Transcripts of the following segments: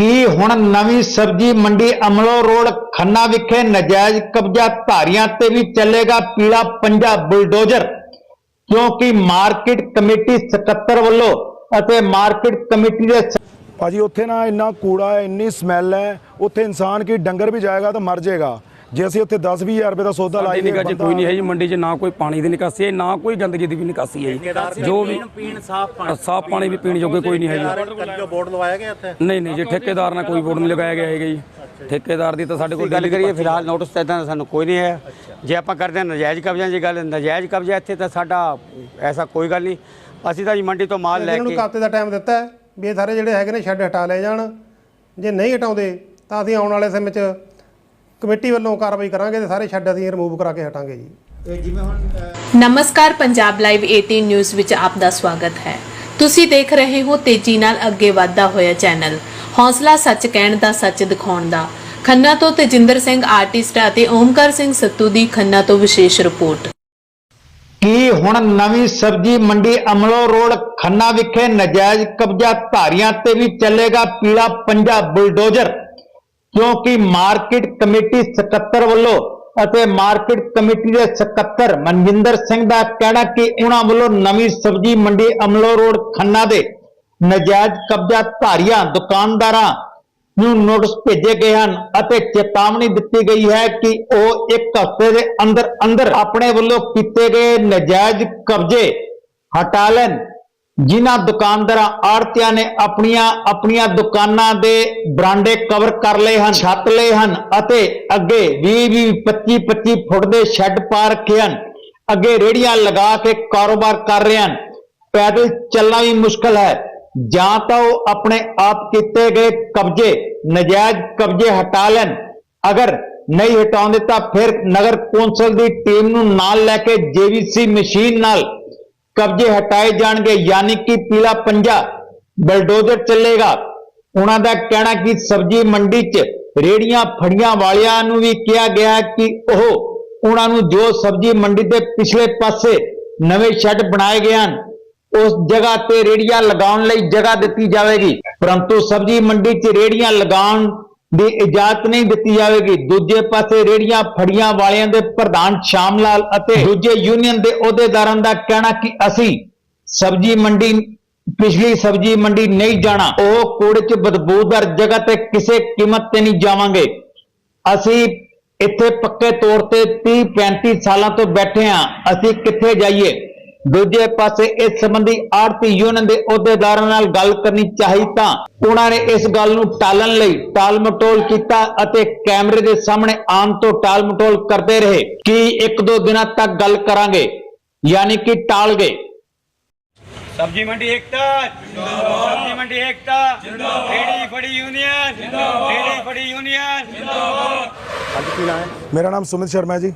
ਕੀ ਹੁਣ ਨਵੀਂ ਸਬਜ਼ੀ ਮੰਡੀ ਅਮਲੋ ਰੋਡ ਖੰਨਾ ਵਿਖੇ ਨਜਾਇਜ਼ ਕਬਜ਼ਾ ਧਾਰੀਆਂ ਤੇ ਵੀ ਚੱਲੇਗਾ ਪੀਲਾ ਪੰਜਾ ਬੁਲਡੋਜ਼ਰ? ਕਿਉਂਕਿ ਮਾਰਕੀਟ ਕਮੇਟੀ ਸਕੱਤਰ ਵੱਲੋਂ ਅਤੇ ਮਾਰਕੀਟ ਕਮੇਟੀ ਦੇ ਭਾਜੀ, ਉੱਥੇ ਨਾ ਇੰਨਾ ਕੂੜਾ ਹੈ, ਇੰਨੀ ਸਮੈਲ ਹੈ, ਉੱਥੇ ਇਨਸਾਨ ਕੀ ਡੰਗਰ ਵੀ ਜਾਏਗਾ ਤਾਂ ਮਰ ਜਾਏਗਾ ਜੇ ਅਸੀਂ ਉੱਥੇ 10 20000 ਰੁਪਏ ਦਾ ਸੌਦਾ ਸਾਡੀ ਲਾਈਏ ਨਿਗਾਹ 'ਚ ਕੋਈ ਨਹੀਂ ਹੈ ਜੀ ਮੰਡੀ 'ਚ ਨਾ ਕੋਈ ਪਾਣੀ ਦੀ ਨਿਕਾਸੀ ਹੈ ਨਾ ਕੋਈ ਗੰਦਗੀ ਦੀ ਵੀ ਨਿਕਾਸੀ ਹੈ ਜੀ। ਜੋ ਵੀ ਪੀਣ ਸਾਫ਼ ਪਾਣੀ। ਸਾਫ਼ ਪਾਣੀ ਵੀ ਪੀਣ ਜੋਗੇ ਕੋਈ ਨਹੀਂ ਹੈ ਜੀ। ਬੋਰਡ ਲਵਾਇਆ ਗਿਆ ਇੱਥੇ? ਨਹੀਂ ਨਹੀਂ ਜੀ ਠੇਕੇਦਾਰ ਨਾਲ ਕੋਈ ਬੋਰਡ ਨਹੀਂ ਲਗਾਇਆ ਗਿਆ ਹੈਗਾ ਜੀ। ਠੇਕੇਦਾਰ ਦੀ ਤਾਂ ਸਾਡੇ ਕੋਲ ਗੱਲ ਕਰੀਏ ਫਿਲਹਾਲ ਨੋਟਿਸ ਤਾਂ ਇਦਾਂ ਦਾ ਸਾਨੂੰ ਕੋਈ ਨਹੀਂ ਹੈ। ਜੇ ਆਪਾਂ ਕਰਦੇ ਹਾਂ ਨਜਾਇਜ਼ ਕਬਜ਼ਿਆਂ ਦੀ ਗੱਲ ਨਜਾਇਜ਼ ਕਬਜ਼ਾ ਇੱਥੇ ਤਾਂ ਸਾਡਾ ਐਸਾ ਕੋਈ ਗੱਲ ਨਹੀਂ। ਅਸੀਂ ਤਾਂ ਜੀ ਮੰਡੀ ਤੋਂ ਮਾਲ ਲੈ ਇਹਨਾਂ ਨੂੰ ਕੇ ਇੱਕ ਹਫ਼ਤੇ ਦਾ ਟਾਈਮ ਦਿੱਤਾ ਹੈ ਵੀ ਇਹ ਸਾਰੇ ਜਿਹੜੇ ਹੈਗੇ ਨੇ ਸ਼ੈੱਡ ਹਟਾ ਲਏ ਜਾਣ। ਜੇ ਨਹੀਂ ਹਟਾਉਂਦੇ ਤਾਂ ਅਸੀਂ ਆਉਣ ਵਾਲੇ ਸਮੇਂ 'ਚ ਕਮੇਟੀ ਵੱਲੋਂ ਕਾਰਵਾਈ ਕਰਾਂਗੇ ਤੇ ਸਾਰੇ ਸ਼ੈੱਡ ਅਸੀਂ ਰਿਮੂਵ ਕਰਾ ਕੇ ਹਟਾਂਗੇ ਜੀ। ਨਮਸਕਾਰ ਪੰਜਾਬ ਲਾਈਵ 18 ਨਿਊਜ਼ ਵਿੱਚ ਆਪ ਦਾ ਸਵਾਗਤ ਹੈ। ਤੁਸੀਂ ਦੇਖ ਰਹੇ ਹੋ ਤੇਜ਼ੀ ਨਾਲ ਅੱਗੇ ਵਧਦਾ ਹੋਇਆ ਚੈਨਲ। ਹੌਸਲਾ ਸੱਚ ਕਹਿਣ ਦਾ ਸੱਚ ਦਿਖਾਉਣ ਦਾ। ਖੰਨਾ ਤੋਂ ਤੇਜਿੰਦਰ ਸਿੰਘ ਆਰਟਿਸਟ ਅਤੇ ਓਮਕਾਰ ਸਿੰਘ ਸੱਤੂ ਦੀ ਖੰਨਾ ਤੋਂ ਵਿਸ਼ੇਸ਼ ਰਿਪੋਰਟ। ਕੀ ਹੁਣ ਨਵੀਂ ਸਬਜ਼ੀ ਮੰਡੀ ਅਮਲੋ ਰੋਡ ਖੰਨਾ ਵਿਖੇ ਨਜਾਇਜ਼ ਕਬਜ਼ਾ ਧਾਰੀਆਂ ਤੇ ਵੀ ਚੱਲੇਗਾ ਪੀਲਾ ਪੰਜਾ ਬੁਲਡੋਜ਼ਰ? ਕਿਉਂਕਿ ਮਾਰਕੀਟ ਕਮੇਟੀ ਸਕੱਤਰ ਵੱਲੋਂ ਅਤੇ ਮਾਰਕੀਟ ਕਮੇਟੀ ਦੇ ਸਕੱਤਰ ਮਨਜਿੰਦਰ ਸਿੰਘ ਦਾ ਕਹਿਣਾ ਕਿ ਉਹਨਾਂ ਵੱਲੋਂ ਨਵੀਂ ਸਬਜ਼ੀ ਮੰਡੀ ਅਮਲੋ ਰੋਡ ਖੰਨਾ ਦੇ ਨਜਾਇਜ਼ ਕਬਜ਼ਾ ਧਾਰੀਆਂ, ਦੁਕਾਨਦਾਰਾਂ ਨੂੰ ਨੋਟਿਸ ਭੇਜੇ ਗਏ ਹਨ ਅਤੇ ਚੇਤਾਵਨੀ ਦਿੱਤੀ ਗਈ ਹੈ ਕਿ ਉਹ ਇੱਕ ਹਫ਼ਤੇ ਦੇ ਅੰਦਰ ਅੰਦਰ ਆਪਣੇ ਵੱਲੋਂ ਕੀਤੇ ਗਏ ਨਜਾਇਜ਼ ਕਬਜ਼ੇ ਹਟਾ ਲੈਣ। ਜਿਨ੍ਹਾਂ ਦੁਕਾਨਦਾਰਾਂ ਆੜਤੀਆਂ ਨੇ ਆਪਣੀਆਂ ਆਪਣੀਆਂ ਦੁਕਾਨਾਂ ਦੇ ਬਰਾਂਡੇ ਕਵਰ ਕਰ ਲਏ ਹਨ, ਛੱਤ ਲਏ ਹਨ ਅਤੇ ਅੱਗੇ 20 20 25 25 ਫੁੱਟ ਦੇ ਸ਼ੈੱਡ ਪਾ ਰੱਖੇ ਹਨ। ਅੱਗੇ ਰੇੜੀਆਂ ਲਗਾ ਕੇ ਕਾਰੋਬਾਰ ਕਰ ਰਹੇ ਹਨ। ਪੈਦਲ ਚੱਲਣਾ ਵੀ ਮੁਸ਼ਕਲ ਹੈ। ਜਾਂ ਤਾਂ ਉਹ ਆਪਣੇ ਆਪ ਕੀਤੇ ਗਏ ਕਬਜ਼ੇ, ਨਜਾਇਜ਼ ਕਬਜ਼ੇ ਹਟਾ ਲੈਣ। ਅਗਰ ਨਹੀਂ ਹਟਾਉਂਦੇ ਤਾਂ ਫਿਰ ਨਗਰ ਕੌਂਸਲ ਦੀ ਟੀਮ ਨੂੰ ਨਾਲ ਲੈ ਕੇ ਜੀਵੀਸੀ ਮਸ਼ੀਨ ਨਾਲ ਕਬਜ਼ੇ ਹਟਾਏ ਜਾਣਗੇ, ਯਾਨੀ ਕਿ ਪੀਲਾ ਪੰਜਾ ਬਲਡੋਜ਼ਰ ਚੱਲੇਗਾ। ਉਹਨਾਂ ਦਾ ਕਹਿਣਾ ਕਿ ਸਬਜ਼ੀ ਮੰਡੀ 'ਚ ਰੇੜੀਆਂ ਫੜੀਆਂ ਵਾਲਿਆਂ ਨੂੰ ਵੀ ਕਿਹਾ ਗਿਆ ਕਿ ਉਹ ਉਹਨਾਂ ਨੂੰ ਜੋ ਸਬਜ਼ੀ ਮੰਡੀ ਦੇ ਪਿਛਲੇ ਪਾਸੇ ਨਵੇਂ ਸ਼ੈੱਡ ਬਣਾਏ ਗਏ ਹਨ, ਉਸ ਜਗ੍ਹਾ ਤੇ ਰੇੜੀਆਂ ਲਗਾਉਣ ਲਈ ਜਗ੍ਹਾ ਦਿੱਤੀ ਜਾਵੇਗੀ। ਪਰੰਤੂ ਸਬਜ਼ੀ ਮੰਡੀ 'ਚ ਰੇੜੀਆਂ ਲਗਾਉਣ ਦੀ ਇਜਾਜ਼ਤ ਨਹੀਂ ਦਿੱਤੀ ਜਾਵੇਗੀ। ਦੂਜੇ ਪਾਸੇ ਰੇੜੀਆਂ ਫੜੀਆਂ ਵਾਲਿਆਂ ਦੇ ਪ੍ਰਧਾਨ ਸ਼ਾਮ ਲਾਲ ਅਤੇ ਦੂਜੇ ਯੂਨੀਅਨ ਦੇ ਅਹੁਦੇਦਾਰਾਂ ਦਾ ਕਹਿਣਾ ਕਿ ਅਸੀਂ ਸਬਜ਼ੀ ਮੰਡੀ, ਪਿਛਲੀ ਸਬਜ਼ੀ ਮੰਡੀ ਨਹੀਂ ਜਾਣਾ। ਉਹ ਕੂੜੇ 'ਚ ਬਦਬੂਦਾਰ ਜਗ੍ਹਾ ਤੇ ਕਿਸੇ ਕੀਮਤ ਤੇ ਨਹੀਂ ਜਾਵਾਂਗੇ। ਅਸੀਂ ਇੱਥੇ ਪੱਕੇ ਤੌਰ ਤੇ 30 35 ਸਾਲਾਂ ਤੋਂ ਬੈਠੇ ਹਾਂ। ਅਸੀਂ ਕਿੱਥੇ ਜਾਈਏ? ਦੂਜੇ ਪਾਸੇ ਇਸ ਸੰਬੰਧੀ ਆੜਤੀ ਯੂਨੀਅਨ ਦੇ ਅਹੁਦੇਦਾਰਾਂ ਨਾਲ ਗੱਲ ਕਰਨੀ ਚਾਹੀ ਤਾਂ ਉਹਨਾਂ ਨੇ ਇਸ ਗੱਲ ਨੂੰ ਟਾਲਣ ਲਈ ਟਾਲ ਮਟੋਲ ਕੀਤਾ ਅਤੇ ਕੈਮਰੇ ਦੇ ਸਾਹਮਣੇ ਆਉਣ ਤੋਂ ਟਾਲ ਮਟੋਲ ਕਰਦੇ ਰਹੇ। ਕਿ ਇੱਕ ਦੋ ਦਿਨਾਂ ਤੱਕ ਗੱਲ ਕਰਾਂਗੇ? ਯਾਨੀ ਕਿ ਟਾਲ ਗਏ। ਸਬਜੀ ਮੰਡੀ ਏਕਤਾ ਜਿੰਦਾਬਾਦ ਸਬਜੀ ਮੰਡੀ ਏਕਤਾ ਜਿੰਦਾਬਾਦ ਰੇੜੀ ਫੜੀ ਯੂਨੀਅਨ। ਜਿੰਦਾਬਾਦ ਰੇੜੀ ਫੜੀ ਯੂਨੀਅਨ ਮੇਰਾ ਨਾਮ ਸੁਮਿਤ ਸ਼ਰਮਾ ਜੀ।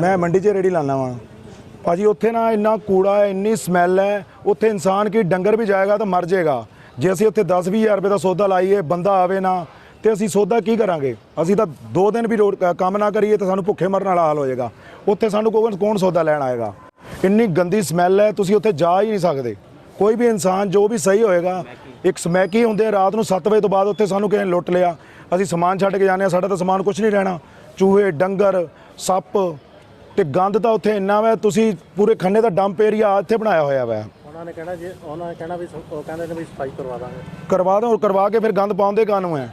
ਮੈਂ ਮੰਡੀ 'ਚ ਰੇੜੀ ਲਾਣਾ ਵਾਂ। ਭਾਜੀ, ਉੱਥੇ ਨਾ ਇੰਨਾ ਕੂੜਾ ਹੈ, ਇੰਨੀ ਸਮੈਲ ਹੈ, ਉੱਥੇ ਇਨਸਾਨ ਕੀ ਡੰਗਰ ਵੀ ਜਾਏਗਾ ਤਾਂ ਮਰ ਜਾਏਗਾ। ਜੇ ਅਸੀਂ ਉੱਥੇ 10 20000 ਰੁਪਏ ਦਾ ਸੌਦਾ ਲਾਈਏ, ਬੰਦਾ ਆਵੇ ਨਾ, ਤੇ ਅਸੀਂ ਸੌਦਾ ਕੀ ਕਰਾਂਗੇ? ਅਸੀਂ ਤਾਂ ਦੋ ਦਿਨ ਵੀ ਰੋਡ ਕੰਮ ਨਾ ਕਰੀਏ ਤਾਂ ਸਾਨੂੰ ਭੁੱਖੇ ਮਰਨ ਵਾਲਾ ਹਾਲ ਹੋ ਜਾਏਗਾ। ਉੱਥੇ ਸਾਨੂੰ ਕੌਣ ਕੌਣ ਸੌਦਾ ਲੈਣ ਆਏਗਾ? ਇੰਨੀ ਗੰਦੀ ਸਮੈਲ ਹੈ, ਤੁਸੀਂ ਉੱਥੇ ਜਾ ਹੀ ਨਹੀਂ ਸਕਦੇ। ਕੋਈ ਵੀ ਇਨਸਾਨ ਜੋ ਵੀ ਸਹੀ ਹੋਏਗਾ, ਇੱਕ ਸਮੈਕੀ ਹੁੰਦੇ ਰਾਤ ਨੂੰ 7 ਵਜੇ ਤੋਂ ਬਾਅਦ ਉੱਥੇ ਸਾਨੂੰ ਕਿਸੇ ਨੇ ਲੁੱਟ ਲਿਆ। ਅਸੀਂ ਸਮਾਨ ਛੱਡ ਕੇ ਜਾਂਦੇ ਆ ਸਾਡਾ ਤਾਂ ਸਮਾਨ ਕੁਝ ਨਹੀਂ ਰਹਿਣਾ। ਚੂਹੇ, ਡੰਗਰ, ਸੱਪ ਤੇ ਗੰਦ ਤਾਂ ਉੱਥੇ ਇੰਨਾ ਵਾ ਤੁਸੀਂ ਪੂਰੇ ਖੰਨੇ ਦਾ ਡੰਪ ਏਰੀਆ ਇੱਥੇ ਬਣਾਇਆ ਹੋਇਆ ਵਾ। ਉਹਨਾਂ ਨੇ ਕਹਿਣਾ ਜੇ ਉਹਨਾਂ ਨੇ ਕਹਿਣਾ ਵੀ ਉਹ ਕਹਿੰਦੇ ਨੇ ਵੀ ਸਫ਼ਾਈ ਕਰਵਾ ਦਾਂਗੇ। ਕਰਵਾ ਦੋ ਕਰਵਾ ਕੇ ਫਿਰ ਗੰਦ ਪਾਉਂਦੇ ਕਾਨੂੰ ਹੈ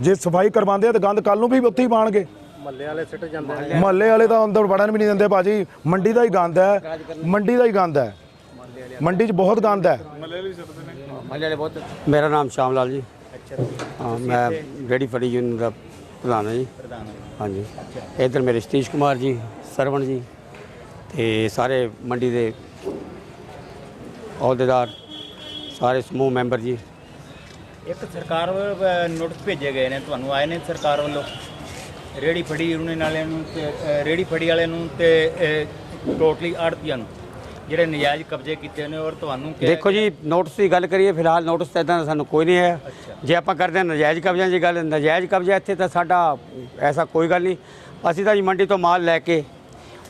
ਜੇ ਸਫ਼ਾਈ ਕਰਵਾਉਂਦੇ ਆ ਤਾਂ ਗੰਦ ਕੱਲ ਨੂੰ ਵੀ ਉੱਥੇ ਹੀ ਪਾਣਗੇ ਮੱਲੇ ਵਾਲੇ ਸਿੱਟ ਜਾਂਦੇ ਨੇ। ਮਹੱਲੇ ਵਾਲੇ ਤਾਂ ਅੰਦਰ ਵੜਨ ਵੀ ਨਹੀਂ ਦਿੰਦੇ ਭਾਜੀ। ਮੰਡੀ ਦਾ ਹੀ ਗੰਦ ਹੈ ਮੰਡੀ ਦਾ ਹੀ ਗੰਦ ਹੈ। ਮੰਡੀ 'ਚ ਬਹੁਤ ਗੰਦ ਹੈ। ਮੇਰਾ ਨਾਮ ਸ਼ਾਮ ਲਾਲ ਜੀ। ਹਾਂ ਮੈਂ ਰੇੜੀ ਫੜੀ ਯੂਨੀਅਨ ਦਾ ਪ੍ਰਧਾਨ ਹਾਂ ਜੀ। ਹਾਂਜੀ। ਇਧਰ ਮੇਰੇ ਸਤੀਸ਼ ਕੁਮਾਰ ਜੀ ਸਰਵਣ ਜੀ ਤੇ ਸਾਰੇ ਮੰਡੀ ਦੇ ਅਹੁਦੇਦਾਰ ਸਾਰੇ ਸਮੂਹ ਮੈਂਬਰ ਜੀ। ਇੱਕ ਸਰਕਾਰ ਵੱਲੋਂ ਨੋਟਿਸ ਭੇਜੇ ਗਏ ਨੇ ਤੁਹਾਨੂੰ ਆਏ ਨੇ ਸਰਕਾਰ ਵੱਲੋਂ? ਰੇੜੀ ਫੜੀ ਯੂਨੀਅਨ ਵਾਲਿਆਂ ਨੂੰ ਤੇ ਅ, ਰੇਹੜੀ ਫੜੀ ਵਾਲਿਆਂ ਨੂੰ ਤੇ ਟੋਟਲੀ ਆੜਤੀਆਂ ਨੂੰ? ਜਿਹੜੇ ਨਜਾਇਜ਼ ਕਬਜ਼ੇ ਕੀਤੇ ਨੇ ਔਰ ਤੁਹਾਨੂੰ ਕਿਹਾ ਦੇਖੋ ਜੀ ਨੋਟਿਸ ਦੀ ਗੱਲ ਕਰੀਏ ਫਿਲਹਾਲ ਨੋਟਿਸ ਤਾਂ ਇਦਾਂ ਦਾ ਸਾਨੂੰ ਕੋਈ ਨਹੀਂ ਹੈ ਜੇ ਆਪਾਂ ਕਰਦੇ ਹਾਂ ਨਜਾਇਜ਼ ਕਬਜ਼ਿਆਂ ਦੀ ਗੱਲ ਨਜਾਇਜ਼ ਕਬਜ਼ਾ ਇੱਥੇ ਤਾਂ ਸਾਡਾ ਐਸਾ ਕੋਈ ਗੱਲ ਨਹੀਂ। ਅਸੀਂ ਤਾਂ ਜੀ ਮੰਡੀ ਤੋਂ ਮਾਲ ਲੈ ਕੇ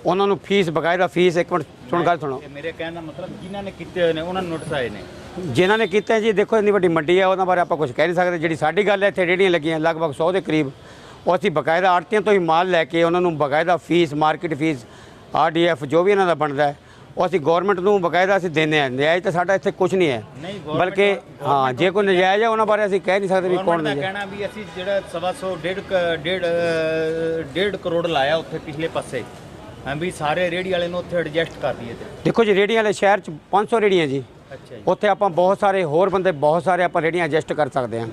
ਉਹਨਾਂ ਨੂੰ ਫੀਸ ਬਕਾਇਦਾ ਫੀਸ ਇੱਕ ਮਿੰਟ ਸੁਣ ਗੱਲ ਸੁਣੋ। ਮੇਰੇ ਕਹਿਣ ਦਾ ਮਤਲਬ ਜਿਨ੍ਹਾਂ ਨੇ ਕੀਤੇ ਹੋਏ ਨੇ ਉਹਨਾਂ ਨੂੰ ਨੋਟਿਸ ਆਏ ਨੇ। ਜਿਨ੍ਹਾਂ ਨੇ ਕੀਤਾ ਜੀ ਦੇਖੋ ਇੰਨੀ ਵੱਡੀ ਮੰਡੀ ਹੈ ਉਹਨਾਂ ਬਾਰੇ ਆਪਾਂ ਕੁਝ ਕਹਿ ਨਹੀਂ ਸਕਦੇ। ਜਿਹੜੀ ਸਾਡੀ ਗੱਲ ਹੈ ਇੱਥੇ ਰੇੜੀਆਂ ਲੱਗੀਆਂ ਲਗਭਗ 100 ਦੇ ਕਰੀਬ। ਉਹ ਅਸੀਂ ਬਕਾਇਦਾ ਆੜਤੀਆਂ ਤੋਂ ਹੀ ਮਾਲ ਲੈ ਕੇ ਉਹਨਾਂ ਨੂੰ ਬਕਾਇਦਾ ਫੀਸ ਮਾਰਕੀਟ ਫੀਸ ਆਰਡੀਐਫ ਜੋ ਵੀ ਇਹਨਾਂ ਦਾ ਬਣਦਾ ਹੈ ਉਹ ਅਸੀਂ ਗਵਰਨਮੈਂਟ ਨੂੰ ਬਕਾਇਦਾ ਅਸੀਂ ਦਿੰਦੇ ਹਾਂ। ਨਜਾਇਜ਼ ਤਾਂ ਸਾਡਾ ਇੱਥੇ ਕੁਝ ਨਹੀਂ ਹੈ। ਬਲਕਿ ਹਾਂ ਜੇ ਕੋਈ ਨਜਾਇਜ਼ ਹੈ ਉਹਨਾਂ ਬਾਰੇ ਅਸੀਂ ਕਹਿ ਨਹੀਂ ਸਕਦੇ ਵੀ ਕੌਣ ਨਜਾਇਜ਼। ਕਹਿਣਾ ਵੀ ਅਸੀਂ ਜਿਹੜਾ ਸਵਾ ਸੌ ਡੇਢ ਕ- ਡੇਢ ਅ, ਡੇਢ ਕਰੋੜ ਲਾਇਆ ਉੱਥੇ ਪਿਛਲੇ ਪਾਸੇ। ਹਾਂ ਵੀ ਸਾਰੇ ਰੇੜੀ ਵਾਲੇ ਨੂੰ ਉੱਥੇ ਐਡਜਸਟ ਕਰ ਦਈਏ ਤੇ। ਦੇਖੋ ਜੀ ਰੇੜੀਆਂ ਵਾਲੇ ਸ਼ਹਿਰ 'ਚ 500 ਰੇੜੀਆਂ ਜੀ। ਅੱਛਾ ਜੀ। ਉੱਥੇ ਆਪਾਂ ਬਹੁਤ ਸਾਰੇ ਹੋਰ ਬੰਦੇ ਬਹੁਤ ਸਾਰੇ ਆਪਾਂ ਰੇੜੀਆਂ ਐਡਜਸਟ ਕਰ ਸਕਦੇ ਹਾਂ।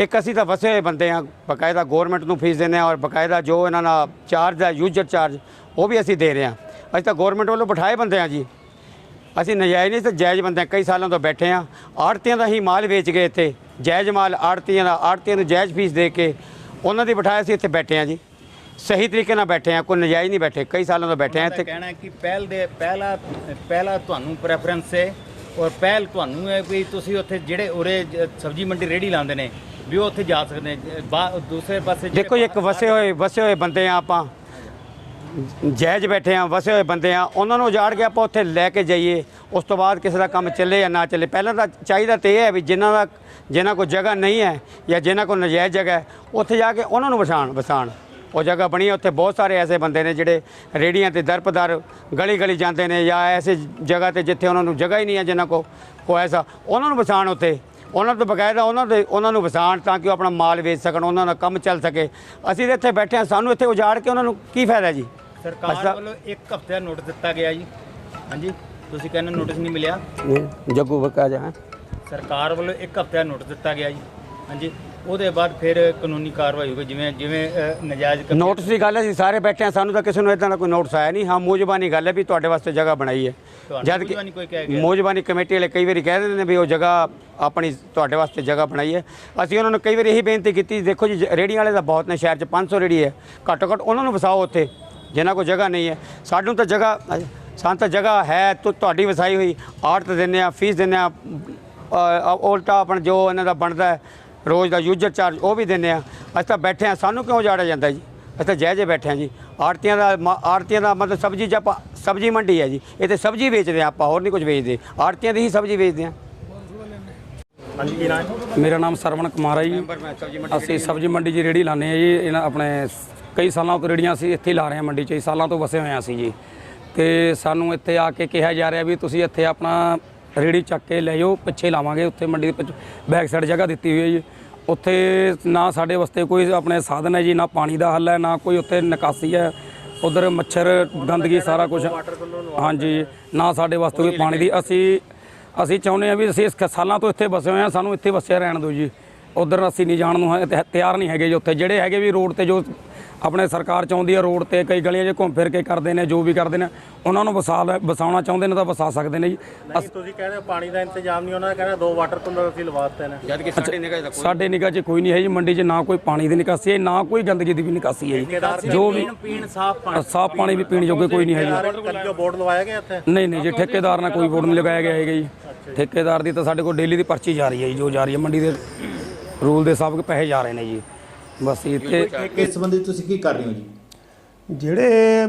ਇੱਕ ਅਸੀਂ ਤਾਂ ਵਸੇ ਹੋਏ ਬੰਦੇ ਹਾਂ ਬਕਾਇਦਾ ਗਵਰਨਮੈਂਟ ਨੂੰ ਫੀਸ ਦਿੰਦੇ ਹਾਂ ਔਰ ਬਕਾਇਦਾ ਜੋ ਇਹਨਾਂ ਦਾ ਚਾਰਜ ਹੈ ਯੂਜ਼ਰ ਚਾਰਜ ਉਹ ਵੀ ਅਸੀਂ ਦੇ ਰਹੇ ਹਾਂ। ਅਸੀਂ ਤਾਂ ਗਵਰਨਮੈਂਟ ਵੱਲੋਂ ਬਿਠਾਏ ਬੰਦੇ ਹਾਂ ਜੀ। ਅਸੀਂ ਨਜਾਇਜ਼ ਨਹੀਂ ਤਾਂ ਜਾਇਜ਼ ਬੰਦੇ ਕਈ ਸਾਲਾਂ ਤੋਂ ਬੈਠੇ ਹਾਂ। ਆੜਤੀਆਂ ਦਾ ਹੀ ਮਾਲ ਵੇਚ ਗਏ ਇੱਥੇ। ਜਾਇਜ਼ ਮਾਲ ਆੜਤੀਆਂ ਦਾ ਆੜਤੀਆਂ ਨੂੰ ਜਾਇਜ਼ ਫੀਸ ਦੇ ਕੇ ਉਹਨਾਂ ਦੀ ਬਿਠਾਏ ਅਸੀਂ ਇੱਥੇ ਬੈਠੇ ਹਾਂ ਜੀ। ਸਹੀ ਤਰੀਕੇ ਨਾਲ ਬੈਠੇ ਹਾਂ ਕੋਈ ਨਜਾਇਜ਼ ਨਹੀਂ ਬੈਠੇ ਕਈ ਸਾਲਾਂ ਤੋਂ ਬੈਠੇ ਦਾ ਇੱਥੇ। ਕਹਿਣਾ ਕਿ ਪਹਿਲ ਦੇ ਪਹਿਲਾ ਪਹਿਲਾ ਤੁਹਾਨੂੰ ਪ੍ਰੈਫਰੈਂਸ ਹੈ ਔਰ ਪਹਿਲ ਤੁਹਾਨੂੰ ਹੈ ਵੀ ਤੁਸੀਂ ਉੱਥੇ ਜਿਹੜੇ ਉਰੇ ਸਬਜ਼ੀ ਮੰਡੀ ਰੇੜੀ ਲਾਉਂਦੇ ਨੇ ਵੀ ਉਹ ਉੱਥੇ ਜਾ ਸਕਦੇ ਨੇ। ਦੂਸਰੇ ਪਾਸੇ ਦੇਖੋ ਇੱਕ ਵਸੇ ਹੋਏ ਵਸੇ ਹੋਏ ਬੰਦੇ ਆ ਆਪਾਂ। ਜਾਇਜ਼ ਬੈਠੇ ਆ, ਵਸੇ ਹੋਏ ਬੰਦੇ ਆ, ਉਹਨਾਂ ਨੂੰ ਉਜਾੜ ਕੇ ਆਪਾਂ ਉੱਥੇ ਲੈ ਕੇ ਜਾਈਏ। ਉਸ ਤੋਂ ਬਾਅਦ ਕਿਸੇ ਦਾ ਕੰਮ ਚੱਲੇ ਜਾਂ ਨਾ ਚੱਲੇ। ਪਹਿਲਾਂ ਤਾਂ ਚਾਹੀਦਾ ਤੇ ਇਹ ਹੈ ਵੀ ਜਿਨ੍ਹਾਂ ਦਾ ਜਿਨ੍ਹਾਂ ਕੋਲ ਜਗ੍ਹਾ ਨਹੀਂ ਹੈ ਜਾਂ ਜਿਨ੍ਹਾਂ ਕੋਲ ਨਜਾਇਜ਼ ਜਗ੍ਹਾ ਹੈ, ਉੱਥੇ ਜਾ ਕੇ ਉਹਨਾਂ ਨੂੰ ਵਸਾਣ ਵਸਾਣ। ਉਹ ਜਗ੍ਹਾ ਬਣੀ ਹੈ, ਉੱਥੇ ਬਹੁਤ ਸਾਰੇ ਐਸੇ ਬੰਦੇ ਨੇ ਜਿਹੜੇ ਰੇੜੀਆਂ ਤੇ ਦਰਪਦਰ ਗਲੀ ਗਲੀ ਜਾਂਦੇ ਨੇ ਜਾਂ ਐਸੇ ਜਗ੍ਹਾ ਤੇ ਜਿੱਥੇ ਉਹਨਾਂ ਨੂੰ ਜਗ੍ਹਾ ਹੀ ਨਹੀਂ ਹੈ ਜਿਨ੍ਹਾਂ ਕੋ ਕੋਈ ਐਸਾ। ਉਹਨਾਂ ਨੂੰ ਵਸਾਣ ਉੱਥੇ। ਉਹਨਾਂ ਤੋਂ ਬਕਾਇਦਾ ਉਹਨਾਂ ਦੇ ਉਹਨਾਂ ਨੂੰ ਵਸਾਣ ਤਾਂ ਕਿ ਉਹ ਆਪਣਾ ਮਾਲ ਵੇਚ ਸਕਣ, ਉਹਨਾਂ ਦਾ ਕੰਮ ਚੱਲ ਸਕੇ। ਅਸੀਂ ਤਾਂ ਇੱਥੇ ਬੈਠੇ ਹਾਂ ਸਾਨੂੰ ਇੱਥੇ ਉਜਾੜ ਕੇ ਉਹਨਾਂ ਨੂੰ ਕੀ ਫਾਇਦਾ ਜੀ? ਸਰਕਾਰ। ਵੱਲੋਂ ਇੱਕ ਹਫ਼ਤੇ ਦਾ ਨੋਟਿਸ ਦਿੱਤਾ ਗਿਆ ਜੀ। ਹਾਂਜੀ ਤੁਸੀਂ ਕਹਿੰਦੇ ਨੋਟਿਸ ਨਹੀਂ ਮਿਲਿਆ। ਜੱਗੂ ਬਕਾ ਜਾ ਸਰਕਾਰ ਵੱਲੋਂ ਇੱਕ ਹਫ਼ਤੇ ਦਾ ਨੋਟਿਸ ਦਿੱਤਾ ਗਿਆ ਜੀ। ਹਾਂਜੀ ਉਹਦੇ ਬਾਅਦ ਫਿਰ ਕਾਨੂੰਨੀ ਕਾਰਵਾਈ ਹੋਵੇ ਜਿਵੇਂ ਜਿਵੇਂ ਅ, ਨਜਾਇਜ਼ ਕਬਜ਼ੇ- ਨੋਟਿਸ ਦੀ ਗੱਲ ਹੈ ਅਸੀਂ ਸਾਰੇ ਬੈਠੇ ਹਾਂ ਸਾਨੂੰ ਤਾਂ ਕਿਸੇ ਨੂੰ ਇਦਾਂ ਦਾ ਕੋਈ ਨੋਟਿਸ ਆਇਆ ਨਹੀਂ। ਹਾਂ ਮੂਜਬਾਨੀ ਗੱਲ ਹੈ ਵੀ ਤੁਹਾਡੇ ਵਾਸਤੇ ਜਗ੍ਹਾ ਬਣਾਈ ਹੈ। ਤੁਹਾਨੂੰ ਜਦ ਮੂਜਬਾਨੀ ਕੋਈ ਕਹਿ ਕਿ ਗਿਆ? ਮੂਜਬਾਨੀ ਕਮੇਟੀ ਵਾਲੇ ਕਈ ਵਾਰੀ ਕਹਿ ਦਿੰਦੇ ਨੇ ਵੀ ਉਹ ਜਗ੍ਹਾ ਆਪਣੀ ਤੁਹਾਡੇ ਵਾਸਤੇ ਜਗ੍ਹਾ ਬਣਾਈ ਹੈ। ਅਸੀਂ ਉਹਨਾਂ ਨੂੰ ਕਈ ਵਾਰੀ ਇਹੀ ਬੇਨਤੀ ਕੀਤੀ ਦੇਖੋ ਜੀ ਰੇੜੀਆਂ ਵਾਲੇ ਤਾਂ ਬਹੁਤ ਨੇ ਸ਼ਹਿਰ 'ਚ 500 ਰੇੜੀ ਹੈ। ਘੱਟੋ ਘੱਟ ਉਹਨਾਂ ਨੂੰ ਵਸਾਓ ਉੱਥੇ। ਜਿਨ੍ਹਾਂ ਕੋਲ ਜਗ੍ਹਾ ਨਹੀਂ ਹੈ। ਸਾਨੂੰ ਤਾਂ ਜਗ੍ਹਾ ਸਾਨੂੰ ਤਾਂ ਜਗ੍ਹਾ ਹੈ ਤੁ- ਤੁਹਾਡੀ ਵਸਾਈ ਹੋਈ। ਆੜਤ ਦਿੰਦੇ ਆ ਫੀਸ ਦਿੰਦੇ ਆ ਉਲਟਾ ਆਪਣਾ ਜੋ ਇਹਨਾਂ ਦਾ ਬਣਦਾ ਹੈ ਰੋਜ਼ ਦਾ ਯੂਜ਼ਰ ਚਾਰਜ ਉਹ ਵੀ ਦਿੰਦੇ ਆ ਅਸੀਂ ਤਾਂ ਬੈਠੇ ਆ ਸਾਨੂੰ ਕਿਉਂ ਜਾੜਿਆ ਜਾਂਦਾ ਜੀ? ਅਸੀਂ ਤਾਂ ਜਾਇਜ਼ ਬੈਠੇ ਆ ਜੀ। ਆੜਤੀਆਂ ਦਾ ਮ- ਆੜਤੀਆਂ ਦਾ ਮਤਲਬ ਸਬਜ਼ੀ 'ਚ ਆਪਾਂ ਸਬਜ਼ੀ ਮੰਡੀ ਹੈ ਜੀ ਇਹ ਤੇ ਸਬਜ਼ੀ ਵੇਚਦੇ ਆ ਆਪਾਂ ਹੋਰ ਨਹੀਂ ਕੁਝ ਵੇਚਦੇ। ਆੜਤੀਆਂ ਦੀ ਹੀ ਸਬਜ਼ੀ ਵੇਚਦੇ ਆ ਮੇਰਾ ਨਾਮ ਸਰਵਣ ਕੁਮਾਰ ਹੈ ਜੀ। ਅਸੀਂ ਸਬਜ਼ੀ ਮੰਡੀ 'ਚ ਰੇੜੀ ਲਾਉਂਦੇ ਆ ਜੀ ਇਹਨਾਂ ਆਪਣੇ ਕਈ ਸਾਲਾਂ ਤੋਂ ਰੇੜੀਆਂ ਅਸੀਂ ਇੱਥੇ ਲਾ ਰਹੇ ਹਾਂ ਮੰਡੀ 'ਚ ਹੀ ਸਾਲਾਂ ਤੋਂ ਵਸੇ ਹੋਏ ਹਾਂ ਅਸੀਂ ਜੀ। ਤੇ ਸਾਨੂੰ ਇੱਥੇ ਆ ਕੇ ਕਿਹਾ ਜਾ ਰਿਹਾ ਵੀ ਤੁਸੀਂ ਇੱਥੇ ਆਪਣਾ ਰੇੜੀ ਚੱਕ ਕੇ ਲੈ ਜਾਓ, ਪਿੱਛੇ ਲਾਵਾਂਗੇ। ਉੱਥੇ ਮੰਡੀ ਦੇ ਪਿੱਛੇ ਬੈਕ ਸਾਈਡ ਜਗ੍ਹਾ ਦਿੱਤੀ ਹੋਈ ਹੈ ਜੀ। ਉੱਥੇ ਨਾ ਸਾਡੇ ਵਾਸਤੇ ਕੋਈ ਆਪਣੇ ਸਾਧਨ ਹੈ ਜੀ, ਨਾ ਪਾਣੀ ਦਾ ਹੱਲ ਹੈ, ਨਾ ਕੋਈ ਉੱਥੇ ਨਿਕਾਸੀ ਹੈ। ਉਧਰ ਮੱਛਰ, ਗੰਦਗੀ ਸਾਰਾ ਕੁਝ ਹਾਂਜੀ, ਨਾ ਸਾਡੇ ਵਾਸਤੇ ਕੋਈ ਪਾਣੀ ਦੀ। ਅਸੀਂ ਅਸੀਂ ਚਾਹੁੰਦੇ ਹਾਂ ਵੀ ਅਸੀਂ ਇਸ ਸਾਲਾਂ ਤੋਂ ਇੱਥੇ ਵਸੇ ਹੋਏ ਹਾਂ, ਸਾਨੂੰ ਇੱਥੇ ਵਸਿਆ ਰਹਿਣ ਦਿਓ ਜੀ। ਉਧਰ ਅਸੀਂ ਨਹੀਂ ਜਾਣ ਨੂੰ ਹੈ- ਤਿਆਰ ਨਹੀਂ ਹੈਗੇ ਜੀ ਉੱਥੇ। ਜਿਹੜੇ ਹੈਗੇ ਵੀ ਰੋਡ ਤੇ ਜੋ ਆਪਣੇ ਸਰਕਾਰ ਚਾਹੁੰਦੀ ਹੈ ਰੋਡ ਤੇ ਕਈ ਗਲੀਆਂ 'ਚ ਘੁੰਮ ਫਿਰ ਕੇ ਕਰਦੇ ਨੇ ਜੋ ਵੀ ਕਰਦੇ ਨੇ ਉਹਨਾਂ ਨੂੰ ਵਸਾ ਲੈ- ਵਸਾਉਣਾ ਚਾਹੁੰਦੇ ਨੇ ਤਾਂ ਵਸਾ ਸਕਦੇ ਨੇ ਜੀ। ਨਹੀਂ ਤੁਸੀਂ ਕਹਿੰਦੇ ਹੋ ਪਾਣੀ ਦਾ ਇੰਤਜ਼ਾਮ ਨਹੀਂ ਉਹਨਾਂ ਨੇ ਕਹਿੰਦਾ ਦੋ ਵਾਟਰ ਕੂਲਰ ਅਸੀਂ ਲਵਾਤੇ ਨੇ। ਜਦ ਕਿ ਸਾਡੇ ਨਿਗਾਹ ਸਾਡੇ ਨਿਗਾਹ 'ਚ ਕੋਈ ਨਹੀਂ ਹੈ ਜੀ ਮੰਡੀ 'ਚ ਨਾ ਕੋਈ ਪਾਣੀ ਦੀ ਨਿਕਾਸੀ ਹੈ ਨਾ ਕੋਈ ਗੰਦਗੀ ਦੀ ਵੀ ਨਿਕਾਸੀ ਹੈ ਜੀ। ਜੋ ਵੀ ਪੀਣ ਸਾਫ਼ ਪਾਣੀ। ਸਾਫ਼ ਪਾਣੀ ਵੀ ਪੀਣ ਜੋਗੇ ਕੋਈ ਨਹੀਂ ਹੈ ਜੀ। ਬੋਰਡ ਲਵਾਇਆ ਗਿਆ ਇੱਥੇ? ਨਹੀਂ ਨਹੀਂ ਜੀ ਠੇਕੇਦਾਰ ਨਾਲ ਕੋਈ ਬੋਰਡ ਨਹੀਂ ਲਗਾਇਆ ਗਿਆ ਹੈਗਾ ਜੀ। ਠੇਕੇਦਾਰ ਦੀ ਤਾਂ ਸਾਡੇ ਕੋਲ ਡੇਲੀ ਦੀ ਪਰਚੀ ਜਾ ਰਹੀ ਹੈ ਜੀ ਜੋ ਜਾ ਰਹੀ ਹੈ ਮੰਡੀ ਦੇ ਰੂਲ ਦੇ ਸਭ ਪੈਸੇ ਜਾ ਰਹੇ ਨੇ ਜੀ। ਬਸ ਇੱਥੇ ਇਸ ਸੰਬੰਧੀ ਤੁਸੀਂ ਕੀ ਕਰ ਰਹੇ ਹੋ ਜੀ? ਜਿਹੜੇ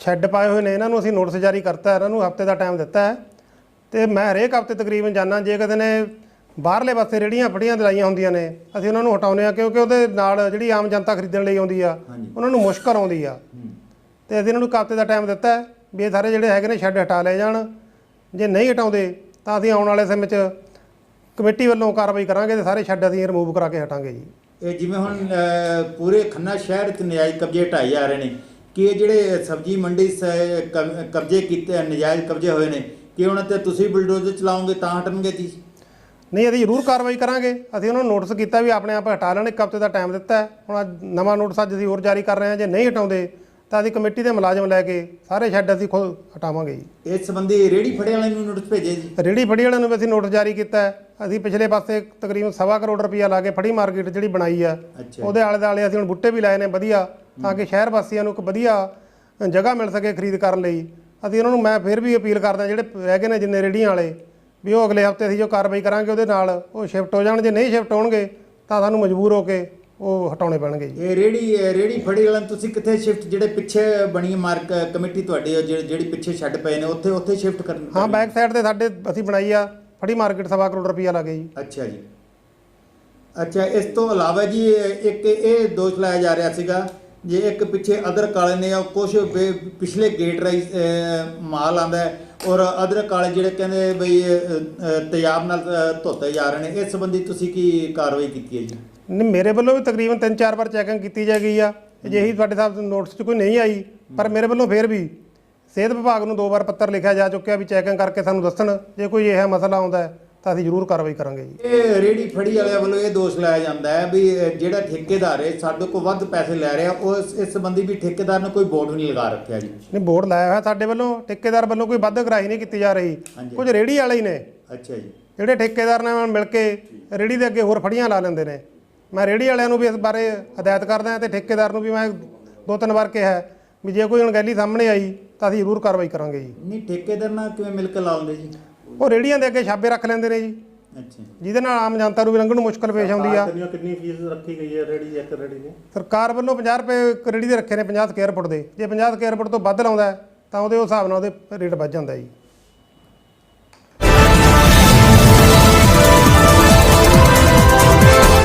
ਸ਼ੈੱਡ ਪਾਏ ਹੋਏ ਨੇ ਇਹਨਾਂ ਨੂੰ ਅਸੀਂ ਨੋਟਿਸ ਜਾਰੀ ਕਰਤਾ ਇਹਨਾਂ ਨੂੰ ਹਫ਼ਤੇ ਦਾ ਟਾਈਮ ਦਿੱਤਾ ਹੈ। ਤੇ ਮੈਂ ਹਰੇਕ ਹਫ਼ਤੇ ਤਕਰੀਬਨ ਜਾਣਾ ਜੇ ਕਦੇ ਨੇ ਬਾਹਰਲੇ ਪਾਸੇ ਰੇੜੀਆਂ ਫੜੀਆਂ ਤੇ ਲਾਈਆਂ ਹੁੰਦੀਆਂ ਨੇ ਅਸੀਂ ਉਹਨਾਂ ਨੂੰ ਹਟਾਉਂਦੇ ਆ ਕਿਉਂਕਿ ਉਹਦੇ ਨਾਲ ਜਿਹੜੀ ਆਮ ਜਨਤਾ ਖਰੀਦਣ ਲਈ ਆਉਂਦੀ ਆ ਉਹਨਾਂ ਨੂੰ ਮੁਸ਼ਕਲ ਆਉਂਦੀ ਆ। ਤੇ ਅਸੀਂ ਇਹਨਾਂ ਨੂੰ ਇੱਕ ਹਫ਼ਤੇ ਦਾ ਟਾਈਮ ਦਿੱਤਾ ਹੈ ਵੀ ਇਹ ਸਾਰੇ ਜਿਹੜੇ ਹੈਗੇ ਨੇ ਸ਼ੈੱਡ ਹਟਾ ਲਏ ਜਾਣ। ਜੇ ਨਹੀਂ ਹਟਾਉਂਦੇ ਤਾਂ ਅਸੀਂ ਆਉਣ ਵਾਲੇ ਸਮੇਂ 'ਚ ਕਮੇਟੀ ਵੱਲੋਂ ਕਾਰਵਾਈ ਕਰਾਂਗੇ ਤੇ ਸਾਰੇ ਸ਼ੈੱਡ ਅਸੀਂ ਰਿਮੂਵ ਕਰਾ ਕੇ ਹਟਾਂਗੇ ਜੀ। ਇਹ ਜਿਵੇਂ ਹੁਣ ਪੂਰੇ ਖੰਨਾ ਸ਼ਹਿਰ ਚ ਨਜਾਇਜ਼ ਕਬਜ਼ੇ ਢਾਏ ਜਾ ਰਹੇ ਨੇ। ਕਿ ਇਹ ਜਿਹੜੇ ਸਬਜ਼ੀ ਮੰਡੀ ਕਬਜ਼ੇ ਕੀਤੇ ਨਜਾਇਜ਼ ਕਬਜ਼ੇ ਹੋਏ ਨੇ ਕਿ ਉਹਨਾਂ ਤੇ ਤੁਸੀਂ ਬੁਲਡੋਜ਼ਰ ਚਲਾਓਗੇ ਤਾਂ ਹਟਣਗੇ ਜੀ ਨਹੀਂ ਅਸੀਂ ਜ਼ਰੂਰ ਕਾਰਵਾਈ ਕਰਾਂਗੇ। ਅਸੀਂ ਉਹਨਾਂ ਨੂੰ ਨੋਟਿਸ ਕੀਤਾ ਵੀ ਆਪਣੇ ਆਪ ਹਟਾ ਲੈਣ ਇੱਕ ਹਫ਼ਤੇ ਦਾ ਟਾਈਮ ਦਿੱਤਾ ਹੈ। ਹੁਣ ਅੱਜ ਨਵਾਂ ਨੋਟਿਸ ਅੱਜ ਅਸੀਂ ਹੋਰ ਜਾਰੀ ਕਰ ਰਹੇ ਹਾਂ ਜੇ ਨਹੀਂ ਹਟਾਉਂਦੇ ਤਾਂ ਅਸੀਂ ਕਮੇਟੀ ਦੇ ਮੁਲਾਜ਼ਮ ਲੈ ਕੇ ਸਾਰੇ ਸ਼ੈੱਡ ਅਸੀਂ ਖੁਦ ਹਟਾਵਾਂਗੇ ਜੀ। ਇਸ ਸੰਬੰਧੀ ਰੇੜੀ ਫੜੇ ਵਾਲਿਆਂ ਨੂੰ ਨੋਟਿਸ ਭੇਜੇ ਜੀ। ਰੇੜੀ ਫੜੀ ਵਾਲਿਆਂ ਨੂੰ ਵੀ ਅਸੀਂ ਨੋਟਿਸ ਜਾਰੀ ਕੀਤਾ ਹੈ। ਅਸੀਂ ਪਿਛਲੇ ਪਾਸੇ ਤਕਰੀਬਨ ਸਵਾ ਕਰੋੜ ਰੁਪਈਆ ਲਾ ਕੇ ਫੜੀ ਮਾਰਕੀਟ ਜਿਹੜੀ ਬਣਾਈ ਆ। ਉਹਦੇ ਆਲੇ ਦੁਆਲੇ ਅਸੀਂ ਹੁਣ ਬੁੱਟੇ ਵੀ ਲਾਏ ਨੇ ਵਧੀਆ ਤਾਂ ਕਿ ਸ਼ਹਿਰ ਵਾਸੀਆਂ ਨੂੰ ਇੱਕ ਵਧੀਆ ਜਗ੍ਹਾ ਮਿਲ ਸਕੇ ਖਰੀਦ ਕਰਨ ਲਈ। ਅਸੀਂ ਉਹਨਾਂ ਨੂੰ ਮੈਂ ਫਿਰ ਵੀ ਅਪੀਲ ਕਰਦਾ ਜਿਹੜੇ ਰਹਿ ਗਏ ਨੇ ਜਿੰਨੇ ਰੇੜੀਆਂ ਵਾਲੇ ਵੀ ਉਹ ਅਗਲੇ ਹਫ਼ਤੇ ਅਸੀਂ ਜੋ ਕਾਰਵਾਈ ਕਰਾਂਗੇ ਉਹਦੇ ਨਾਲ ਉਹ ਸ਼ਿਫਟ ਹੋ ਜਾਣ ਜੇ ਨਹੀਂ ਸ਼ਿਫਟ ਹੋਣਗੇ ਤਾਂ ਸਾਨੂੰ ਮਜਬੂਰ ਹੋ ਕੇ ਉਹ ਹਟਾਉਣੇ ਪੈਣਗੇ ਜੀ। ਇਹ ਰੇੜੀ ਰੇੜੀ ਫੜੀ ਵਾਲਿਆਂ ਤੁਸੀਂ ਕਿੱਥੇ ਸ਼ਿਫਟ ਜਿਹੜੇ ਪਿੱਛੇ ਬਣੀ ਮਾਰਕ ਕਮੇਟੀ ਤੁਹਾਡੀ ਜਿਹੜੀ ਪਿੱਛੇ ਛੱਡ ਪਏ ਨੇ ਉੱਥੇ ਉੱਥੇ ਸ਼ਿਫਟ ਕਰਨ ਹਾਂ ਬੈਕ ਸਾਈਡ ਤੇ ਸਾਡੇ ਅਸੀਂ ਬਣਾਈ ਆ ਫੜੀ ਮਾਰਕੀਟ ਸਵਾ ਕਰੋੜ ਰੁਪਈਆ ਲੱਗੇ ਜੀ। ਅੱਛਾ ਜੀ। ਅੱਛਾ ਇਸ ਤੋਂ ਇਲਾਵਾ ਜੀ ਇੱਕ ਇਹ ਦੋਸ਼ ਲਾਇਆ ਜਾ ਰਿਹਾ ਸੀਗਾ ਜੇ ਇੱਕ ਪਿੱਛੇ ਅਦਰਕ ਵਾਲੇ ਨੇ ਕੁਝ ਪਿਛਲੇ ਗੇਟ ਰਾਈ ਮਾਲ ਆਂਦਾ ਔਰ ਅਦਰਕ ਵਾਲੇ ਜਿਹੜੇ ਕਹਿੰਦੇ ਬਈ ਤੇਜ਼ਾਬ ਨਾਲ ਧੋਤੇ ਜਾ ਰਹੇ ਨੇ ਇਸ ਸੰਬੰਧੀ ਤੁਸੀਂ ਕੀ ਕਾਰਵਾਈ ਕੀਤੀ ਹੈ ਜੀ? ਨਹੀਂ ਮੇਰੇ ਵੱਲੋਂ ਵੀ ਤਕਰੀਬਨ ਤਿੰਨ ਚਾਰ ਵਾਰ ਚੈਕਿੰਗ ਕੀਤੀ ਜਾ ਗਈ ਆ। ਅਜਿਹੀ ਤੁਹਾਡੇ ਸਾਹਿਬ ਨੋਟਿਸ 'ਚ ਕੋਈ ਨਹੀਂ ਆਈ ਪਰ ਮੇਰੇ ਵੱਲੋਂ ਫੇਰ ਵੀ ਸਿਹਤ ਵਿਭਾਗ ਨੂੰ ਦੋ ਵਾਰ ਪੱਤਰ ਲਿਖਿਆ ਜਾ ਚੁੱਕਿਆ ਵੀ ਚੈਕਿੰਗ ਕਰਕੇ ਸਾਨੂੰ ਦੱਸਣ ਜੇ ਕੋਈ ਇਹ ਮਸਲਾ ਆਉਂਦਾ ਹੈ ਤਾਂ ਅਸੀਂ ਜ਼ਰੂਰ ਕਾਰਵਾਈ ਕਰਾਂਗੇ ਜੀ। ਇਹ ਰੇੜੀ ਫੜੀ ਵਾਲਿਆਂ ਵੱਲੋਂ ਇਹ ਦੋਸ਼ ਲਾਇਆ ਜਾਂਦਾ ਹੈ ਵੀ ਜਿਹੜਾ ਠੇਕੇਦਾਰ ਹੈ ਸਾਡੇ ਕੋਲ ਵੱਧ ਪੈਸੇ ਲੈ ਰਿਹਾ ਉਹ ਇਸ- ਸੰਬੰਧੀ ਵੀ ਠੇਕੇਦਾਰ ਨੇ ਕੋਈ ਬੋਰਡ ਨਹੀਂ ਲਗਾ ਰੱਖਿਆ ਜੀ। ਨਹੀਂ ਬੋਰਡ ਲਾਇਆ ਹੋਇਆ ਸਾਡੇ ਵੱਲੋਂ ਠੇਕੇਦਾਰ ਵੱਲੋਂ ਕੋਈ ਵੱਧ ਗਰਾਹੀ ਨਹੀਂ ਕੀਤੀ ਜਾ ਰਹੀ। ਹਾਂਜੀ। ਕੁਝ ਰੇੜੀ ਵਾਲੇ ਹੀ ਨੇ। ਅੱਛਾ ਜੀ। ਜਿਹੜੇ ਠੇਕੇਦਾਰ ਨਾਲ ਮਿਲ ਕੇ ਰੇੜੀ ਦੇ ਅੱਗੇ ਹੋਰ ਫੜੀਆਂ ਲਾ ਲੈਂਦੇ ਨੇ। ਮੈਂ ਰੇੜੀ ਵਾਲਿਆਂ ਨੂੰ ਵੀ ਇਸ ਬਾਰੇ ਹਦਾਇਤ ਕਰਦਾ ਤੇ ਠੇਕੇਦਾਰ ਨੂੰ ਵੀ ਮੈਂ ਦੋ ਤਿੰਨ ਵਾਰ ਕਿਹਾ ਹੈ ਵੀ ਜੇ ਕੋਈ ਅਣਗਹਿਲੀ ਸਾਹਮਣੇ ਆਈ ਤਾਂ ਅਸੀਂ ਜ਼ਰੂਰ ਕਾਰਵਾਈ ਕਰਾਂਗੇ ਜੀ। ਨਹੀਂ ਠੇਕੇਦਾਰ ਨਾਲ ਕਿਵੇਂ ਮਿਲ ਕੇ ਲਾਉਂਦੇ ਜੀ? ਉਹ ਰੇੜੀਆਂ ਦੇ ਅੱਗੇ ਛਾਪੇ ਰੱਖ ਲੈਂਦੇ ਨੇ ਜੀ। ਅੱਛਾ। ਜਿਹਦੇ ਨਾਲ ਆਮ ਜਨਤਾ ਨੂੰ ਵੀ ਲੰਘਣ ਨੂੰ ਮੁਸ਼ਕਲ ਪੇਸ਼ ਆਉਂਦੀ ਆ। ਕਿੰਨੀ ਕਿੰਨੀ ਫੀਸ ਰੱਖੀ ਗਈ ਹੈ ਰੇੜੀ ਇੱਕ ਰੇੜੀ ਦੀ? ਸਰਕਾਰ ਵੱਲੋਂ 50 ਰੁਪਏ ਇੱਕ ਰੇੜੀ ਦੇ ਰੱਖੇ ਨੇ 50 ਸਕੁਅਰ ਫੁੱਟ ਦੇ। ਜੇ 50 ਸਕੁਅਰ ਫੁੱਟ ਤੋਂ ਵੱਧ ਲਾਉਂਦਾ ਤਾਂ ਉਹਦੇ ਹਿਸਾਬ ਨਾਲ ਉਹਦੇ ਰੇਟ ਵੱਧ ਜਾਂਦਾ ਜੀ।